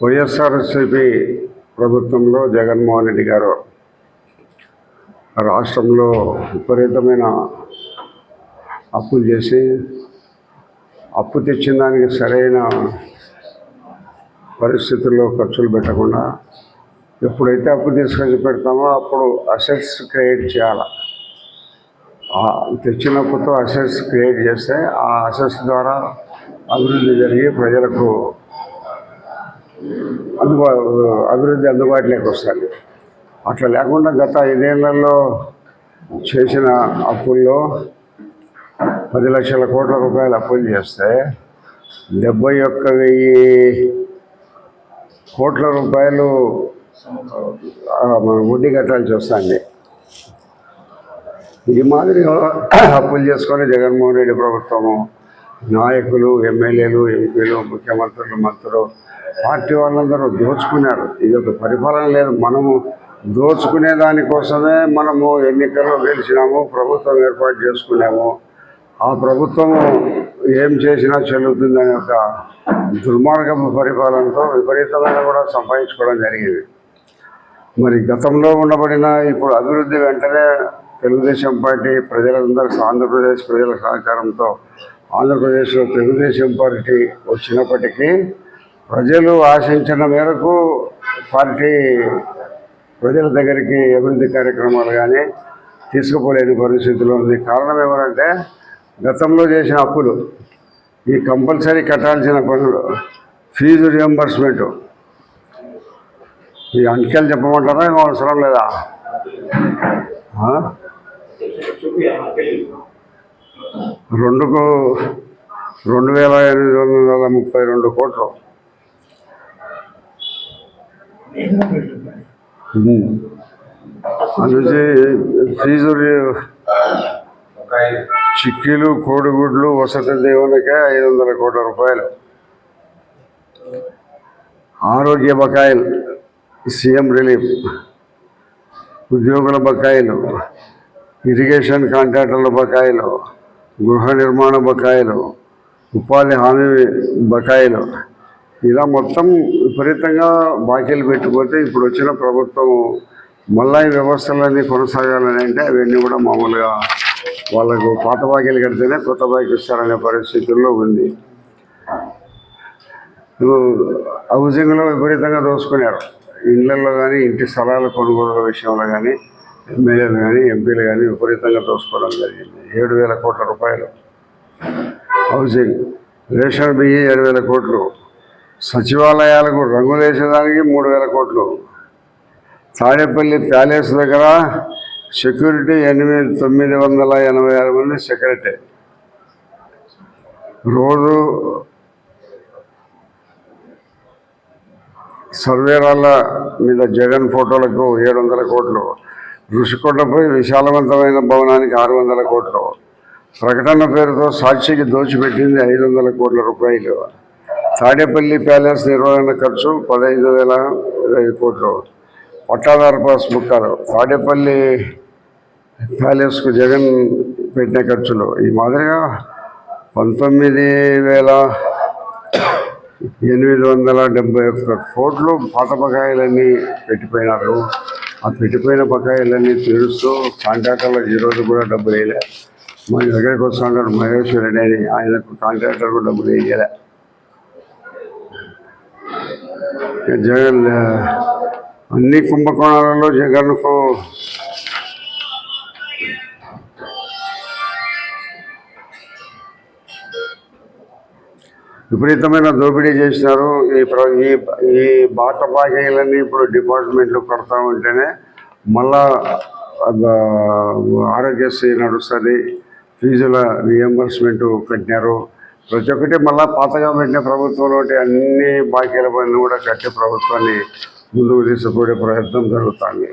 వైఎస్ఆర్సిపి ప్రభుత్వంలో జగన్మోహన్ రెడ్డి గారు రాష్ట్రంలో విపరీతమైన అప్పులు చేసి అప్పు తెచ్చిన దానికి సరైన పరిస్థితుల్లో ఖర్చులు పెట్టకుండా ఎప్పుడైతే అప్పు తీసుకొచ్చి పెడతామో అప్పుడు అసెట్స్ క్రియేట్ చేయాలి. తెచ్చినప్పుడు అసెట్స్ క్రియేట్ చేస్తే ఆ అసెట్స్ ద్వారా అభివృద్ధి జరిగి ప్రజలకు అందుబా అభివృద్ధి అందుబాటులోకి వస్తాయి అట్లా లేకుండా గత ఐదేళ్ళలో చేసిన అప్పుల్లో పది లక్షల కోట్ల రూపాయలు అప్పులు చేస్తే డెబ్బై ఒక్క వెయ్యి కోట్ల రూపాయలు మనం వడ్డీ కట్టాల్సి వస్తుంది. ఈ మాదిరిగా అప్పులు చేసుకొని జగన్మోహన్ రెడ్డి ప్రభుత్వము నాయకులు ఎమ్మెల్యేలు ఎంపీలు ముఖ్యమంత్రులు మంత్రులు పార్టీ వాళ్ళందరూ దోచుకున్నారు. ఇది ఒక పరిపాలన లేదు. మనము దోచుకునే దానికోసమే మనము ఎన్నికల్లో గెలిచినాము ప్రభుత్వం ఏర్పాటు చేసుకున్నాము. ఆ ప్రభుత్వం ఏం చేసినా చెల్లుతుందనే ఒక దుర్మార్గపు పరిపాలనతో విపరీతమైన కూడా సంపాదించుకోవడం జరిగింది. మరి గతంలో ఉండబడిన ఇప్పుడు అభివృద్ధి వెంటనే తెలుగుదేశం పార్టీ ప్రజలందరూ ఆంధ్రప్రదేశ్ ప్రజల సహకారంతో ఆంధ్రప్రదేశ్లో తెలుగుదేశం పార్టీ వచ్చినప్పటికీ ప్రజలు ఆశించిన మేరకు పార్టీ ప్రజల దగ్గరికి అభివృద్ధి కార్యక్రమాలు కానీ తీసుకుపోలేని పరిస్థితిలో ఉంది. కారణం ఏమంటే గతంలో చేసిన అప్పులు ఈ కంపల్సరీ కట్టాల్సిన పనులు ఫీజు రియంబర్స్మెంట్ ఈ అంకెలు చెప్పమంటారా? ఏమో అవసరం లేదా? రెండుకు రెండు వేల ఎనిమిది వందల ముప్పై రెండు కోట్లు. Hmm. అందుకే ఫీజు రి- చిక్కీలు కోడిగుడ్లు వసతి దేవునికే ఐదు వందల కోట్ల రూపాయలు. ఆరోగ్య బకాయిలు సీఎం రిలీఫ్ ఉద్యోగుల బకాయిలు ఇరిగేషన్ కాంట్రాక్టర్ల బకాయిలు గృహ నిర్మాణ బకాయిలు ఉపాధి హామీ బకాయిలు ఇలా మొత్తం విపరీతంగా బాకీలు పెట్టుకుంటే ఇప్పుడు వచ్చిన ప్రభుత్వం మళ్ళా ఈ వ్యవస్థలన్నీ కొనసాగాలని అంటే అవన్నీ కూడా మామూలుగా వాళ్ళకు పాత బాకీలు కడితేనే కొత్త బాకీ ఇస్తారనే పరిస్థితుల్లో ఉంది. హౌసింగ్లో విపరీతంగా దోసుకున్నారు. ఇళ్ళల్లో కానీ ఇంటి స్థలాల కొనుగోలు విషయంలో కానీ ఎమ్మెల్యేలు కానీ ఎంపీలు కానీ విపరీతంగా దోసుకోవడం జరిగింది. ఏడు వేల కోట్ల రూపాయలు. హౌసింగ్. రేషన్ బియ్యం ఏడు వేల కోట్లు. సచివాలయాలకు రంగులు వేసేదానికి మూడు వేల కోట్లు. తాడేపల్లి ప్యాలెస్ దగ్గర సెక్యూరిటీ ఎనిమిది తొమ్మిది వందల ఎనభై ఆరు మంది సెక్రటరీ. రోజు సర్వేరాళ్ళ మీద జగన్ ఫోటోలకు ఏడు వందల కోట్లు. ఋషికొండపై విశాలవంతమైన భవనానికి ఆరు వందల కోట్లు. ప్రకటన పేరుతో సాక్షికి దోచిపెట్టింది ఐదు వందల కోట్ల రూపాయలు. తాడేపల్లి ప్యాలెస్ నిర్వహణ ఖర్చు పదహైదు వేల ఇరవై కోట్లు. పట్టాదారు పాస్ బుక్కారు తాడేపల్లి ప్యాలెస్కు జగన్ పెట్టిన ఖర్చులు. ఈ మాదిరిగా పంతొమ్మిది వేల ఎనిమిది వందల డెబ్బై ఒక్క కోట్లు పాత బకాయిలన్నీ పెట్టిపోయినారు. ఆ పెట్టిపోయిన బకాయిలన్నీ తీరుస్తూ కాంట్రాక్టర్లకు ఈరోజు కూడా డబ్బులు వేయలే. మా దగ్గరికి వస్తున్నాడు మహేశ్వర్ రెడ్డి అని ఆయనకు కాంట్రాక్టర్కు డబ్బులు వేయలే. జగన్ అన్ని కుంభకోణాలలో జగన్కు విపరీతమైన దోపిడీ చేసినారు. ఈ ఈ ఈ బాట బాకీలన్నీ ఇప్పుడు డిపార్ట్మెంట్లు కడతా ఉంటేనే మళ్ళా ఆరోగ్యశ్రీ నడుస్తుంది ఫీజుల రియంబర్స్మెంట్ కట్టినారు. ప్రతి ఒక్కటి మళ్ళీ పాతగా పెట్టిన ప్రభుత్వంలో అన్ని బాకీల పనులు కూడా కట్టి ప్రభుత్వాన్ని ముందుకు తీసుకునే ప్రయత్నం జరుగుతుంది.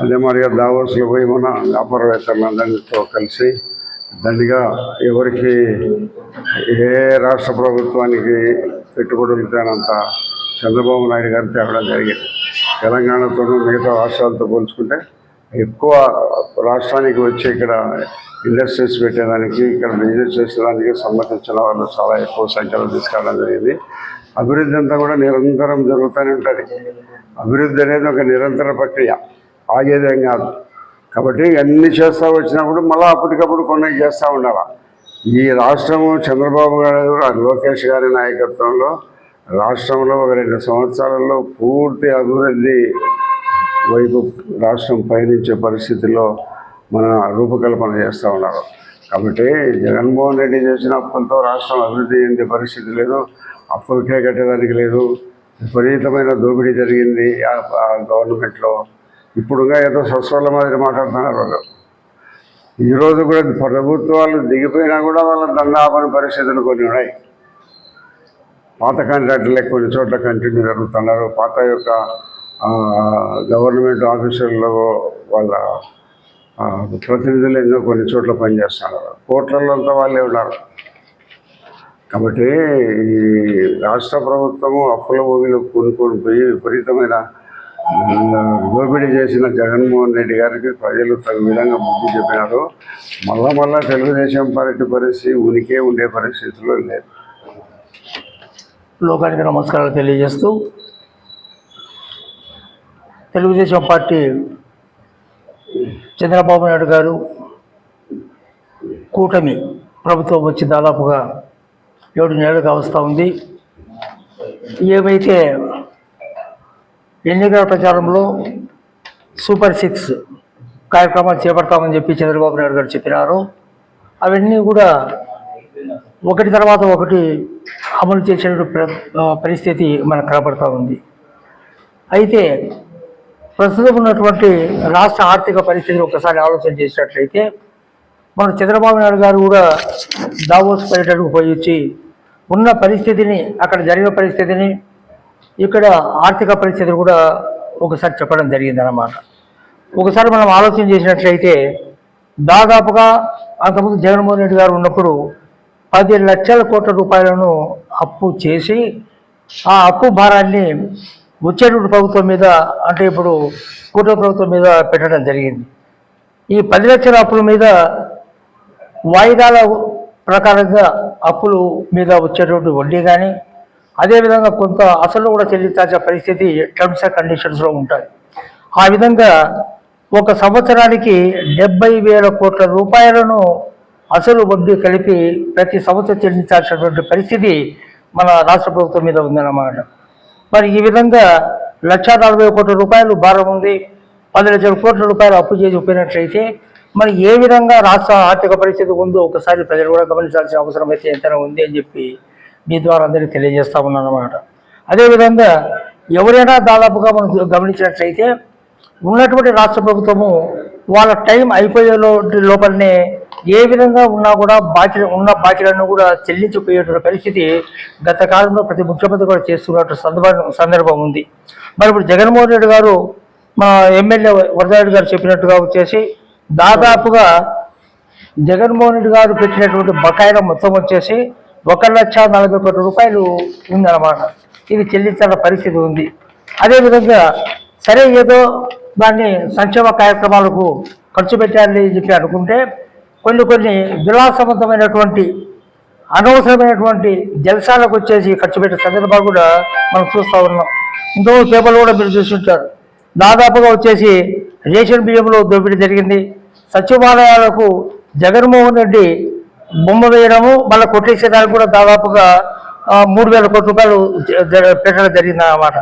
అదే మరిగా దావోస్లో పోయి మన వ్యాపారవేత్తలందరితో కలిసి దండిగా ఎవరికి ఏ రాష్ట్ర ప్రభుత్వానికి పెట్టుబడులు తేనంత చంద్రబాబు నాయుడు గారు తేవడం జరిగింది. తెలంగాణతోనూ మిగతా రాష్ట్రాలతో పోల్చుకుంటే ఎక్కువ రాష్ట్రానికి వచ్చి ఇక్కడ ఇండస్ట్రీస్ పెట్టేదానికి ఇక్కడ బిజినెస్ చేసేదానికి సంబంధించిన వాళ్ళు చాలా ఎక్కువ సంఖ్యలో తీసుకురావడం జరిగింది. అభివృద్ధి అంతా కూడా నిరంతరం జరుగుతూనే ఉంటుంది. అభివృద్ధి అనేది ఒక నిరంతర ప్రక్రియ. ఆగేదేం కాదు. కాబట్టి అన్ని చేస్తూ వచ్చినప్పుడు మళ్ళీ అప్పటికప్పుడు కొన్ని చేస్తూ ఉండాలి. ఈ రాష్ట్రము చంద్రబాబు గారు లోకేష్ గారి నాయకత్వంలో రాష్ట్రంలో ఒక రెండు సంవత్సరాలలో పూర్తి అభివృద్ధి వైపు రాష్ట్రం పయనించే పరిస్థితిలో మన రూపకల్పన చేస్తూ ఉన్నారు. కాబట్టి జగన్మోహన్ రెడ్డి చేసిన అప్పులతో రాష్ట్రం అభివృద్ధి చెందే పరిస్థితి లేదు. అప్పులకే కట్టడానికి లేదు. విపరీతమైన దోపిడీ జరిగింది ఆ- గవర్నమెంట్లో. ఇప్పుడుగా ఏదో సస్వాల మాదిరి మాట్లాడుతున్నారు వాళ్ళు. ఈరోజు కూడా ప్రభుత్వాలు దిగిపోయినా కూడా వాళ్ళ దండాపని పరిస్థితులు కొన్ని ఉన్నాయి. పాత కాంట్రాక్టులే కొన్ని చోట్ల కంటిన్యూ జరుగుతున్నారు. పాత యొక్క గవర్నమెంట్ ఆఫీసుల్లో వాళ్ళ ప్రతినిధులు ఎన్నో కొన్ని చోట్ల పనిచేస్తున్నారు కోట్లలోంతా వాళ్ళే ఉన్నారు. కాబట్టి ఈ రాష్ట్ర ప్రభుత్వము అప్పుల భూమిలో కూనుకొని పోయి విపరీతమైన దోపిడీ చేసిన జగన్మోహన్ రెడ్డి గారికి ప్రజలు తగు విధంగా బుద్ధి చెప్పినారు. మళ్ళా మళ్ళా తెలుగుదేశం పార్టీ పరిస్థితి ఉనికే ఉండే పరిస్థితుల్లో లేదు. లోకానికి నమస్కారాలు తెలియజేస్తూ తెలుగుదేశం పార్టీ చంద్రబాబు నాయుడు గారు కూటమి ప్రభుత్వం వచ్చి దాదాపుగా ఏడు నెలలుగా వస్తూ ఉంది. ఏవైతే ఎన్నికల ప్రచారంలో సూపర్ సిక్స్ కార్యక్రమాలు చేపడతామని చెప్పి చంద్రబాబు నాయుడు గారు చెప్పినారు. అవన్నీ కూడా ఒకటి తర్వాత ఒకటి అమలు చేసే ప్ర- పరిస్థితి మనకు కనపడతా ఉంది. అయితే ప్రస్తుతం ఉన్నటువంటి రాష్ట్ర ఆర్థిక పరిస్థితిని ఒకసారి ఆలోచన చేసినట్లయితే మన చంద్రబాబు నాయుడు గారు కూడా దావోస్ పర్యటనకు పోయి వచ్చి ఉన్న పరిస్థితిని అక్కడ జరిగిన పరిస్థితిని ఇక్కడ ఆర్థిక పరిస్థితిని కూడా ఒకసారి చెప్పడం జరిగిందన్నమాట. ఒకసారి మనం ఆలోచన చేసినట్లయితే దాదాపుగా అంతకుముందు జగన్మోహన్ రెడ్డి గారు ఉన్నప్పుడు పది లక్షల కోట్ల రూపాయలను అప్పు చేసి ఆ అప్పు భారాన్ని వచ్చేటువంటి ప్రభుత్వం మీద అంటే ఇప్పుడు కూటమి ప్రభుత్వం మీద పెట్టడం జరిగింది. ఈ పది లక్షల అప్పుల మీద వాయిదాల ప్రకారంగా అప్పులు మీద వచ్చేటువంటి వడ్డీ కానీ అదేవిధంగా కొంత అసలు కూడా చెల్లించాల్సిన పరిస్థితి టర్మ్స్ అండ్ కండిషన్స్లో ఉంటాయి. ఆ విధంగా ఒక సంవత్సరానికి డెబ్బై వేల కోట్ల రూపాయలను అసలు వడ్డీ కలిపి ప్రతి సంవత్సరం చెల్లించాల్సినటువంటి పరిస్థితి మన రాష్ట్ర ప్రభుత్వం మీద ఉందన్నమాట. మరి ఈ విధంగా లక్ష నలభై కోట్ల రూపాయలు భారం ఉంది. పది లక్షల కోట్ల రూపాయలు అప్పు చేసి పోయినట్లయితే మరి ఏ విధంగా రాష్ట్ర ఆర్థిక పరిస్థితి ఉందో ఒకసారి ప్రజలు కూడా గమనించాల్సిన అవసరం అయితే ఎంతైనా ఉంది అని చెప్పి మీ ద్వారా అందరికీ తెలియజేస్తా ఉన్నాను అనమాట అదేవిధంగా ఎవరైనా దాదాపుగా మనం గమనించినట్లయితే ఉన్నటువంటి రాష్ట్ర ప్రభుత్వము వాళ్ళ టైం అయిపోయే లోపలనే ఏ విధంగా ఉన్నా కూడా బాకీ ఉన్న బాకీలను కూడా చెల్లించిపోయేటువంటి పరిస్థితి గత కాలంలో ప్రతి ముఖ్యమంత్రి కూడా చేస్తున్నట్టు సందర్భం సందర్భం ఉంది. మరి ఇప్పుడు జగన్మోహన్ రెడ్డి గారు మా ఎమ్మెల్యే వరదారెడ్డి గారు చెప్పినట్టుగా వచ్చేసి దాదాపుగా జగన్మోహన్ రెడ్డి గారు పెట్టినటువంటి బకాయిల మొత్తం వచ్చేసి ఒక లక్ష నలభై కోట్ల రూపాయలు ఉందన్నమాట. ఇది చెల్లించాల పరిస్థితి ఉంది. అదేవిధంగా సరే ఏదో దాన్ని సంక్షేమ కార్యక్రమాలకు ఖర్చు పెట్టాలని చెప్పి అనుకుంటే కొన్ని కొన్ని విలాసవంతమైనటువంటి అనవసరమైనటువంటి జలసాలకు వచ్చేసి ఖర్చు పెట్టే సందర్భాలు కూడా మనం చూస్తూ ఉన్నాం. ఇంకో పేపర్లు కూడా మీరు చూస్తుంటారు దాదాపుగా వచ్చేసి రేషన్ బియ్యంలో దోపిడీ జరిగింది. సచివాలయాలకు జగన్మోహన్ రెడ్డి బొమ్మ వేయడము మళ్ళీ కొట్టేసేదానికి కూడా దాదాపుగా మూడు వేల కోట్ల రూపాయలు పెట్టడం జరిగింది అన్నమాట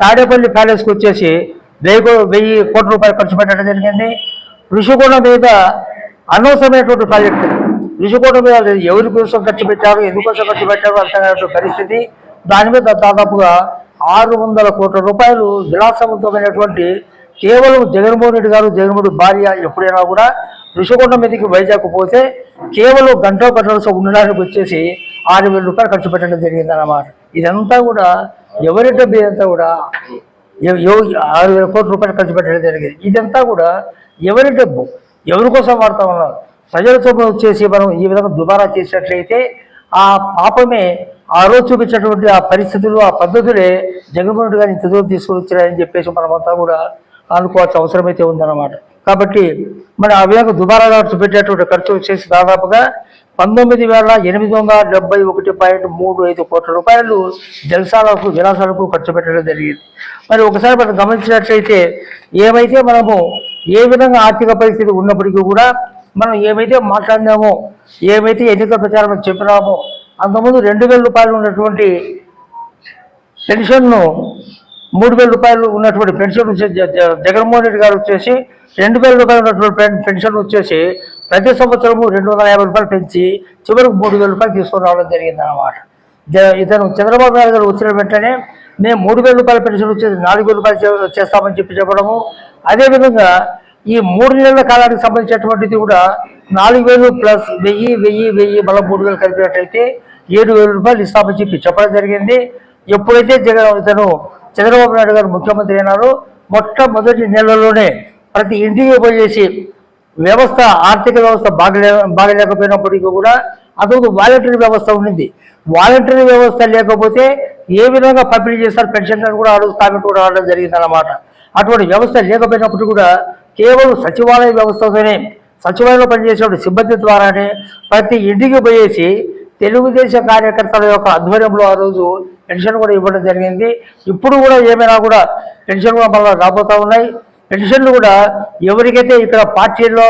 తాడేపల్లి ప్యాలెస్కి వచ్చేసి వెయ్యి కో- వెయ్యి కోట్ల రూపాయలు ఖర్చు పెట్టడం జరిగింది. ఋషికొండ మీద అనవసరమైనటువంటి ప్రాజెక్టు. ఋషికొండ మీద ఎవరి కోసం ఖర్చు పెట్టారు ఎందుకోసం ఖర్చు పెట్టారు అర్థం పరిస్థితి. దాని మీద దాదాపుగా ఆరు వందల కోట్ల రూపాయలు విలాసవంతమైనటువంటి కేవలం జగన్మోహన్ రెడ్డి గారు జగన్మోహన్ భార్య ఎప్పుడైనా కూడా ఋషికొండ మీదకి వైజాగ్ పోతే కేవలం గంట గంటలతో ఉండడానికి వచ్చేసి ఆరు వేల రూపాయలు ఖర్చు పెట్టడం జరిగింది అన్నమాట ఇదంతా కూడా ఎవరి డబ్బు ఇదంతా కూడా ఆరు వేల కోట్ల రూపాయలు ఖర్చు పెట్టడం జరిగింది. ఇదంతా కూడా ఎవరి డబ్బు ఎవరి కోసం వాడుతా ఉన్నారు? ప్రజల చూపం వచ్చేసి మనం ఈ విధంగా దుబారా చేసినట్లయితే ఆ పాపమే ఆ రోజు చూపించినటువంటి ఆ పరిస్థితులు ఆ పద్ధతులే జగన్మోహన్ రెడ్డి గారిని ఇంత దూరం తీసుకొని వచ్చారని చెప్పేసి మనమంతా కూడా అనుకోవాల్సిన అవసరమైతే ఉందన్నమాట. కాబట్టి మరి ఆ విధంగా దుబారా ఖర్చు పెట్టేటువంటి ఖర్చు వచ్చేసి దాదాపుగా పంతొమ్మిది వేల ఎనిమిది వందల డెబ్బై ఒకటి పాయింట్ మూడు ఐదు కోట్ల రూపాయలు జలసాలకు విలాసాలకు ఖర్చు పెట్టడం జరిగింది. మరి ఒకసారి మనం గమనించినట్లయితే ఏమైతే మనము ఏ విధంగా ఆర్థిక పరిస్థితి ఉన్నప్పటికీ కూడా మనం ఏమైతే మాట్లాడినామో ఏమైతే ఎన్నికల ప్రచారం చెప్పినామో అంతకుముందు రెండు వేల రూపాయలు ఉన్నటువంటి పెన్షన్ను మూడు వేల రూపాయలు ఉన్నటువంటి పెన్షన్ జగన్మోహన్ రెడ్డి గారు వచ్చేసి రెండు వేల రూపాయలు ఉన్నటువంటి పెన్షన్ వచ్చేసి ప్రతి సంవత్సరము రెండు వందల యాభై రూపాయలు పెంచి చివరికి మూడు వేల రూపాయలు తీసుకురావడం జరిగింది అన్నమాట ఇతను చంద్రబాబు నాయుడు గారు వచ్చిన వెంటనే మేము మూడు వేల రూపాయల పెన్షన్ వచ్చేసి నాలుగు వేల రూపాయలు చేస్తామని చెప్పి చెప్పడము. అదేవిధంగా ఈ మూడు నెలల కాలానికి సంబంధించినటువంటిది కూడా నాలుగు వేలు ప్లస్ వెయ్యి వెయ్యి వెయ్యి మళ్ళీ మూడు వేలు కలిపినట్లయితే ఏడు వేల రూపాయలు ఇస్తామని చెప్పి చెప్పడం జరిగింది. ఎప్పుడైతే జగన్ ఇతను చంద్రబాబు నాయుడు గారు ముఖ్యమంత్రి అయినారో మొట్టమొదటి నెలలోనే ప్రతి ఇంటికి పోయేసి వ్యవస్థ ఆర్థిక వ్యవస్థ బాగలే బాగలేకపోయినప్పటికీ కూడా అదొక వాలంటరీ వ్యవస్థ ఉండింది. వాలంటరీ వ్యవస్థ లేకపోతే ఏ విధంగా పంపిణీ చేస్తారు పెన్షన్ అని కూడా అడుగు కామెంట్ కూడా రావడం జరిగింది అన్నమాట అటువంటి వ్యవస్థ లేకపోయినప్పుడు కూడా కేవలం సచివాలయ వ్యవస్థతోనే సచివాలయంలో పనిచేసేటువంటి సిబ్బంది ద్వారానే ప్రతి ఇంటికి పోయేసి తెలుగుదేశం కార్యకర్తల యొక్క ఆధ్వర్యంలో ఆ రోజు పెన్షన్ కూడా ఇవ్వడం జరిగింది. ఇప్పుడు కూడా ఏమైనా కూడా పెన్షన్ కూడా మళ్ళీ రాబోతూ ఉన్నాయి. పెన్షన్లు కూడా ఎవరికైతే ఇక్కడ పార్టీల్లో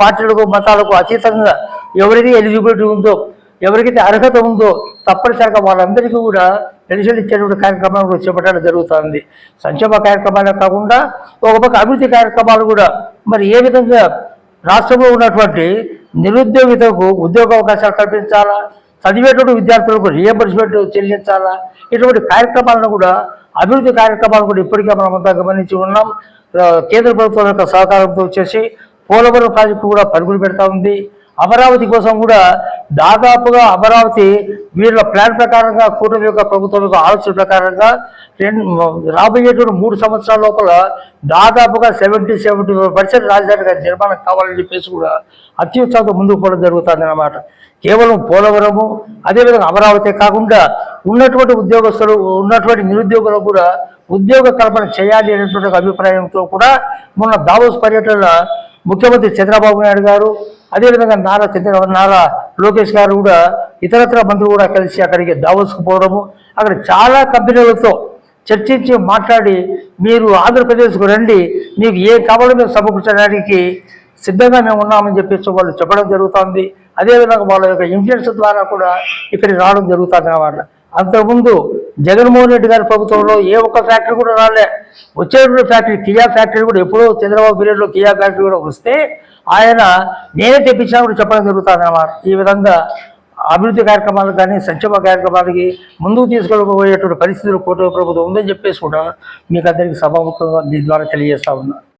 పార్టీలకు మతాలకు అతీతంగా ఎవరికి ఎలిజిబిలిటీ ఉందో ఎవరికైతే అర్హత ఉందో తప్పనిసరిగా వాళ్ళందరికీ కూడా పెన్షన్ ఇచ్చేటువంటి కార్యక్రమాలు కూడా చేపట్టడం జరుగుతుంది. సంక్షేమ కార్యక్రమాలే కాకుండా ఒక పక్క అభివృద్ధి కార్యక్రమాలు కూడా మరి ఏ విధంగా రాష్ట్రంలో ఉన్నటువంటి నిరుద్యోగితకు ఉద్యోగ అవకాశాలు కల్పించాలా చదివేటువంటి విద్యార్థులకు రియంబర్స్మెంట్ చెల్లించాలా ఇటువంటి కార్యక్రమాలను కూడా అభివృద్ధి కార్యక్రమాలు కూడా ఇప్పటికే మనం అంతా గమనించి ఉన్నాం. కేంద్ర ప్రభుత్వం యొక్క సహకారంతో వచ్చేసి పోలవరం ప్రాజెక్టు కూడా పరుగులు పెడతా ఉంది. అమరావతి కోసం కూడా దాదాపుగా అమరావతి వీళ్ళ ప్లాన్ ప్రకారంగా కూటమి యొక్క ప్రభుత్వం యొక్క ఆలోచన ప్రకారంగా రెండు రాబోయేటువంటి మూడు సంవత్సరాల లోపల దాదాపుగా సెవెంటీ సెవెంటీ పర్సెంట్ రాజధానిగా నిర్మాణం కావాలని చెప్పేసి కూడా అత్యుత్సాహంతో ముందుకు పోవడం జరుగుతుంది అన్నమాట కేవలం పోలవరము అదేవిధంగా అమరావతి కాకుండా ఉన్నటువంటి ఉద్యోగస్తులు ఉన్నటువంటి నిరుద్యోగులకు కూడా ఉద్యోగ కల్పన చేయాలి అనేటువంటి అభిప్రాయంతో కూడా మొన్న దావోస్ పర్యటన ముఖ్యమంత్రి చంద్రబాబు నాయుడు గారు అదేవిధంగా నారా చంద్ర నారా లోకేష్ గారు కూడా ఇతరత్ర మంత్రులు కూడా కలిసి అక్కడికి దావోస్కు పోవడము అక్కడ చాలా కంపెనీలతో చర్చించి మాట్లాడి మీరు ఆంధ్రప్రదేశ్కు రండి మీకు ఏ కావాలో మేము సమకూర్చడానికి సిద్ధంగా మేము ఉన్నామని చెప్పేసి వాళ్ళు చెప్పడం జరుగుతుంది. అదేవిధంగా వాళ్ళ యొక్క ఇన్ఫ్లుయెన్స్ ద్వారా కూడా ఇక్కడికి రావడం జరుగుతుంది అన్నమాట. అంతకుముందు జగన్మోహన్ రెడ్డి గారి ప్రభుత్వంలో ఏ ఒక్క ఫ్యాక్టరీ కూడా రాలే. వచ్చేటువంటి ఫ్యాక్టరీ కియా ఫ్యాక్టరీ కూడా ఎప్పుడో చంద్రబాబు పీరియడ్లో కియా ఫ్యాక్టరీ కూడా వస్తే ఆయన నేనే తెప్పించినా కూడా చెప్పడం జరుగుతుంది అన్నమాట ఈ విధంగా అభివృద్ధి కార్యక్రమాలకు కానీ సంక్షేమ కార్యక్రమాలకి ముందుకు తీసుకెళ్ళబోయేటువంటి పరిస్థితులు కూటమి ప్రభుత్వం ఉందని చెప్పేసి కూడా మీకు అందరికీ సభాముఖంగా మీ ద్వారా తెలియజేస్తా ఉన్నా.